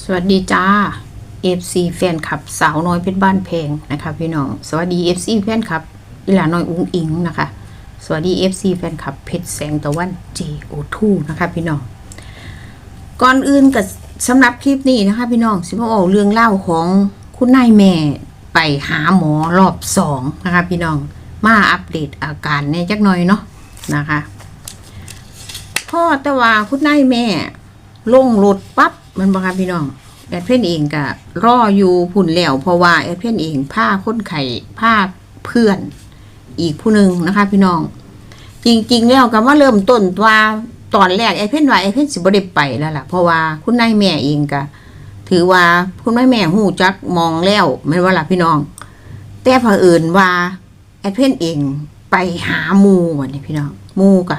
สวัสดีจ้า FC แฟนคลับ สาวน้อยเพชรบ้านเพงนะคะพี่น้อง สวัสดี FC แฟนคลับอีหลาน้อยอุ้งอิงนะคะ สวัสดี FC แฟนคลับเพชรแสงตะวัน JO2 นะคะพี่น้อง ก่อนอื่นกับสำหรับคลิปนี้นะคะพี่น้องสิมาเอาเรื่องเล่าของคุณนายแม่ไปหาหมอรอบสองนะคะพี่น้อง มาอัปเดตอาการในจักหน่อยเนาะนะคะ พ่อต่ว่าคุณนายแม่ลงรถปั๊บ มันบอกค่ะพี่น้องแอดเพนเองก็รออยู่พุ่นแล้วเพราะว่าแอดเพนเองพาค้นไข่พาเพื่อนอีกผู้หนึ่งนะคะ พี่น้อง จริง ๆ แล้วก็ว่าเริ่มต้นว่าตอนแรกแอดเพนว่าแอดเพนสิบ่ได้ไปแล้วล่ะเพราะว่าคุณนายแม่เองก็ถือว่าคุณนายแม่หูจักมองแล้วแม่นว่าล่ะพี่น้อง แต่เผอิญว่าแอดเพนเองไปหาหมูวันนี้พี่น้องหมูก็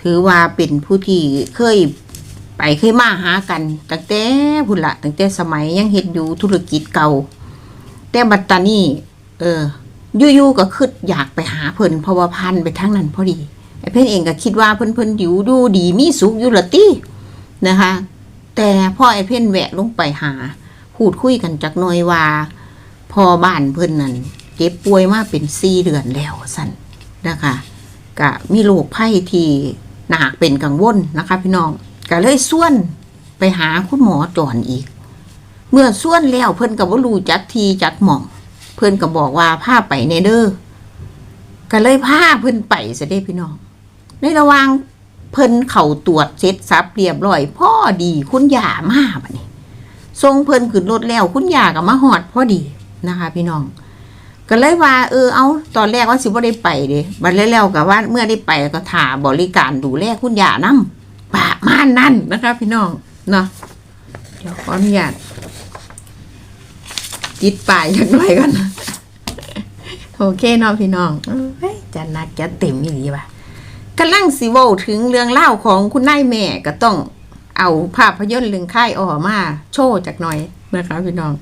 ถือว่าเป็นผู้ที่เคย ไปเคยมาหากันตั้งแต่พุ่นละตั้งแต่สมัยยังเฮ็ดอยู่ธุรกิจเก่า แต่บัดตานี้เออยู่ๆก็คิดอยากไปหาเพิ่นเพราะว่าพันไปทางนั้นพอดีไอ้เพิ่นเองก็คิดว่าเพิ่นเพิ่นอยู่ดูดีมีสุขอยู่ละตินะคะ แต่พ่อไอ้เพิ่นแวะลงไปหา พูดคุยกันจักหน่อยว่าพอบ้านเพิ่นนั่นเจ็บป่วยมาเป็นสี่เดือนแล้วสั่นนะคะก็มีโรคภัยที่หนักเป็นกังวลนะคะพี่น้อง ก็เลยส่วนไปหาคุณหมอจอนอีก เมื่อส่วนแล้วเพิ่นก็บ่ารู้จักทีจักหม่อง เพิ่นก็บอกว่าพาไปในเด้อก็เลยพาเพิ่นไปซะเด้พี่น้อง ในระหว่างเพิ่นเข้าตรวจเสร็จสับเรียบร้อยพ่อดีคุณยามาบัดนี้ทรงเพิ่นขึ้นรถแล้วคุณยาก็มาฮอดพ่อดีนะคะ พี่น้องก็เลยว่าเออเอาตอนแรกว่าสิบ่ได้ไปเด้บัดแล้วๆก็ว่าเมื่อได้ไปก็ถ่าบริการดูแลคุณยานํ ประมาณนั้นนะคะ พี่น้องเนาะเดี๋ยวขออนุญาตติดป้ายอย่างไรก่อนนะโอเคเนาะพี่น้องจะนักจะเต็มอีหลีว่ะกำลังสิเว้าถึงเรื่องเล่าของคุณนายแม่ก็ต้องเอาภาพยนตร์เรื่องค่ายออมา โชว์จากหน่อยนะคะพี่น้อง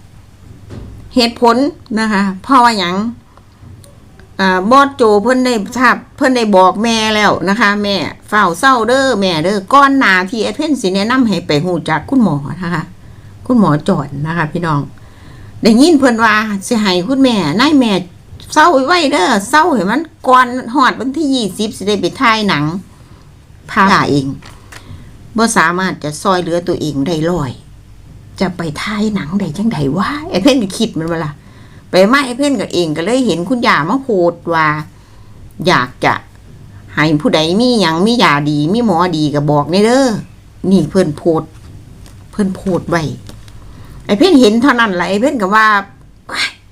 เหตุผลนะคะเพราะว่าหยังอ่า บอสโจเพิ่นได้ทราบเพิ่นได้บอกแม่แล้วนะคะ แม่เฝ้าเศร้าเด้อแม่เด้อก้อนหนาที่แอดเพนสิแนะนำให้ไปหูจากคุณหมอนะคะ คุณหมอจอดนะคะ พี่น้องได้ยินเพิ่นว่าสิให้คุณแม่นายแม่เศร้าไว้เด้อเศร้าให้มันก่อนฮอดวันที่ยี่สิบสิได้ไปถ่ายหนังพาเองบ่สามารถจะซอยเหลือตัวเองได้ร้อย จะไปถ่ายหนังได้จังไดวะแอดเพนคิดมันว่าล่ะ ไปมาไอ้เพื่อนกับเองก็เลยเห็นคุณยามาโพดว่า อยากจะให้ผู้ใดมีหยังมียาดีมีหมอดีก็บอกในเด้อนี่เพื่อนโพดเพื่อนโพดไว้ไอ้เพื่อนเห็นเท่านั้นแหละไอ้เพื่อนก็ว่า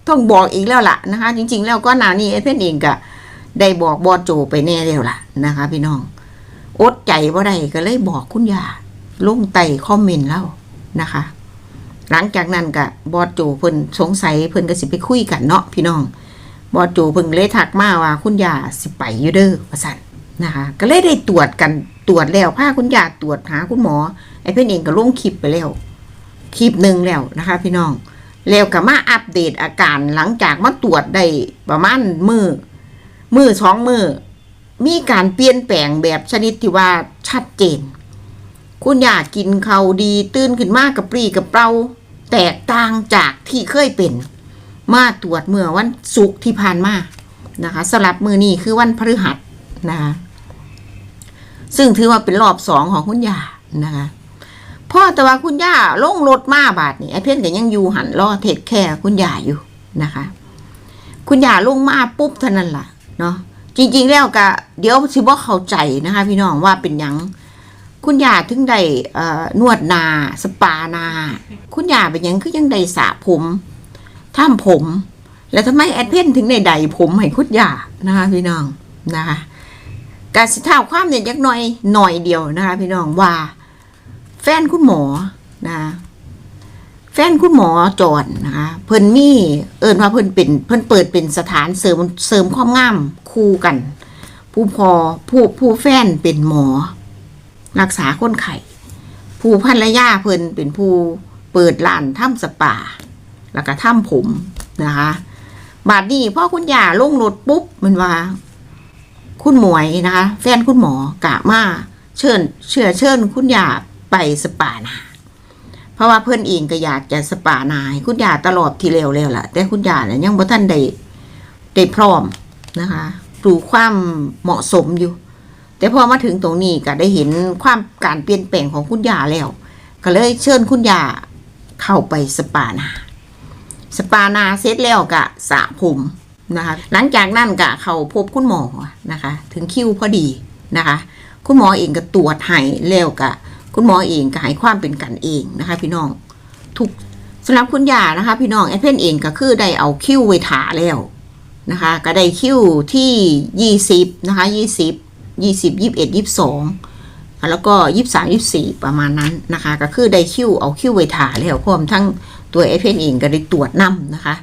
ต้องบอกอีกแล้วล่ะนะคะ จริง ๆ แล้วก็นานี้ไอ้เพื่อนเองก็ได้บอกบอโจไปแน่แล้วล่ะนะคะ พี่น้องอดใจว่าได้ก็เลยบอกคุณยาลงไต่คอมเมนต์แล้วนะคะ หลังจากนั้นก็บอสโจเพิ่นสงสัยเพิ่นก็สิไปคุยกันเนาะพี่น้องบอสโจเพิ่นเลยทักมาว่าคุณยาสิไปอยู่เด้อว่าซั่นนะคะก็เลยได้ตรวจกันตรวจแล้วพาคุณยาตรวจหาคุณหมอไอ้เพิ่อนเองก็ลงคลิปไปแล้วคลิปหนึ่งแล้วนะคะ พี่น้องแล้วก็มาอัปเดตอาการหลังจากมาตรวจได้ประมาณมือมือสองมือมีการเปลี่ยนแปลงแบบชนิดที่ว่าชัดเจน คุณยากินเขาดีตื่นขึ้นมากกับปรีกับเปราแตกต่างจากที่เคยเป็น มาตรวจเมื่อวันศุกร์ที่ผ่านมานะคะสลับมือนี้คือวันพฤหัสนะคะซึ่งถือว่าเป็นรอบสองของคุณยานะคะพ่อแต่ว่าคุณย่าลงรถมาบาทนี่ไอ้เพื่อนก็ยังอยู่หันรอเทคแค่คุณยาอยู่นะคะ คุณยาลงมาปุ๊บเท่านั้นล่ะเนาะจริง ๆ แล้วก็เดี๋ยวสิบ่เข้าใจนะคะ พี่น้องว่าเป็นยัง คุณยาถึงได้นวดนา สปานา คุณยาเป็นยังคือยังได้สระผมทำผม แล้วทำไมแอดเพนถึงได้ใดผมให้คุณยานะคะพี่น้องนะคะการสิท้าความเนี่ยยักหน่อยหน่อยเดียวนะคะพี่น้องว่า แฟนคุณหมอนะคะแฟนคุณหมอจอนนะคะเพิ่นมีเอิญว่าเพิ่นเป็นเพิ่นเปิดเป็นสถานเสริมเสริมความงามคู่กัน ผู้พอผู้ผู้แฟนเป็นหมอ รักษาคนไข้ผู้ภรรยาเพิ่นเป็นผู้เปิดร้านทำสปา แล้วก็ทำผมนะคะ บาดนี้พ่อคุณยาลงรถปุ๊บมันว่า คุณหมวยนะคะ แฟนคุณหมอกะมาเชิญเชื่อเชิญคุณยาไปสปานะเพราะว่าเพื่อนเองก็อยากจะสปานายคุณยาตลอดที่แล้วแล้วล่ะ แต่คุณยาเนี่ยยังบ่ท่านได้ได้พร้อมนะคะดูความเหมาะสมอยู่ แต่พอมาถึงตรงนี้ก็ได้เห็นความการเปลี่ยนแปลงของคุณยาแล้ว ก็เลยเชิญคุณยาเข้าไปสปานาสปานาเสร็จแล้วก็สระผมนะคะ หลังจากนั้นก็เขาพบคุณหมอนะคะ ถึงคิวพอดีนะคะ คุณหมอเองก็ตรวจให้แล้วก็คุณหมอเองก็ให้ความเป็นกันเองนะคะ พี่น้องทุกสำหรับคุณยานะคะ พี่น้องแอดเพนเองก็คือได้เอาคิวไว้ถาแล้วนะคะ ก็ได้คิวที่ยี่สิบนะคะยี่สิบ ยี่สิบยี่สิบเอ็ดยี่สิบสองแล้วก็ยี่สามยี่สี่ประมาณนั้นนะคะ ก็คือได้คิวเอาคิวไว้ถาแล้วพร้อมทั้งตัวแอเพนเองก็ได้ตรวจนํนะคะ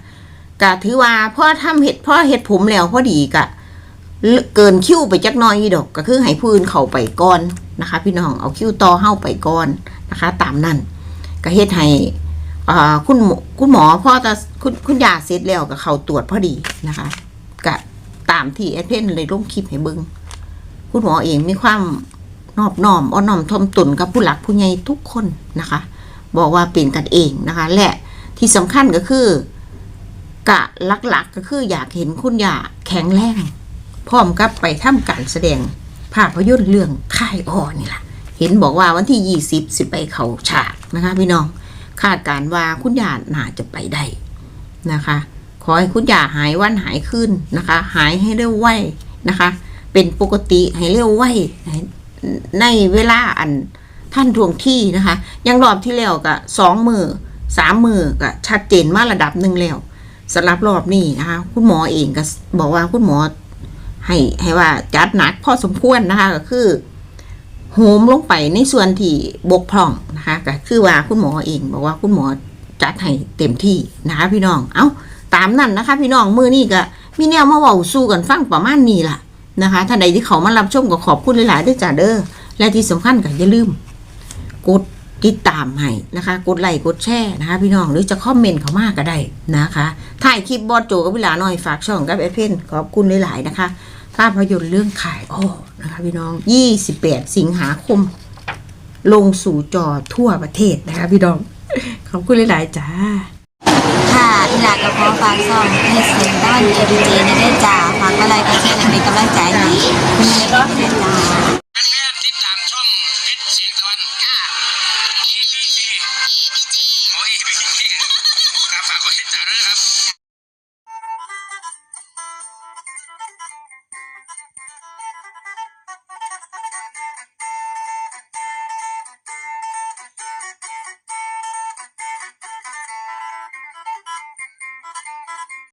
ก็ถือว่าพ่อทำเห็ดพ่อเห็ดผมแล้วพอดีกะเกินคิวไปจักน้อยดอกก็คือให้ผู้อื่นเข้าไปก่อนนะคะ พี่น้องเอาคิวต่อเข้าไปก่อนนะคะ ตามนั้นก็เฮ็ดให้คุณหมอคุณหมอพ่อตาคุณคุณยาเสร็จแล้วก็เข้าตรวจพอดีนะคะก็ตามที่แอดเพนเลยลงคลิปให้เบิง คุณหมอเองมีความนอบน้อมอ้อนน้อมทมตนกับผู้หลักผู้ใหญ่ทุกคนนะคะ บอกว่าเป็นกันเองนะคะ และที่สำคัญก็คือกะหลักๆกก็คืออยากเห็นคุณยาแข็งแรงพร้อมกับไปทำการแสดงภาพยนตร์เรื่องค่ายอ้อนี่แหละเห็นบอกว่าวันที่ 20 สิไปเขาฉากนะคะ พี่น้องคาดการณ์ว่าคุณยาน่าจะไปได้นะคะ ขอให้คุณยาหายวันหายขึ้นนะคะ หายให้เร็วไวนะคะ เป็นปกติให้เร็วไวในเวลาอันท่านทวงที่นะคะยังรอบที่แล้วก็สองมือสามมือก็ชัดเจนมาระดับหนึ่งแล้วสำหรับรอบนี้นะคะ คุณหมอเองก็บอกว่าคุณหมอให้ให้ว่าจัดหนักพอสมควรนะคะก็คือโหมลงไปในส่วนที่บกพร่องนะคะก็คือว่าคุณหมอเอง บอกว่าคุณหมอจัดให้เต็มที่นะคะพี่น้อง เอา้าตามนั้นนะคะ พี่น้องมือนี่ก็มีแนวมาเว้าสู้กันฟังประมาณนี้ล่ะ นะคะท่านใดที่เขามารับชมก็ขอบคุณหลายๆด้วยจ้าเด้อและที่สำคัญก็อย่าลืม กดติดตามให้นะคะ กดไลค์กดแชร์นะคะ พี่น้องหรือจะคอมเมนต์เขามากก็ได้นะคะถ่ายคลิปบอสโจกับเวลาหน่อยฝากช่องกับเอเพนขอบคุณหลายๆนะคะภาพยนตร์เรื่องขายอ้อนะคะพี่น้อง 28 สิงหาคม ลงสู่จอทั่วประเทศนะคะพี่น้อง ขอบคุณหลาย ๆ จ้า ค่ะอีหลักกับพ่อฝากซ่องให้เสียงด้านเอดีเจในได้จ่าฝากอะไรก็แชร์เป็นกำลังใจให้คุณเมย์ก็ได้จ่า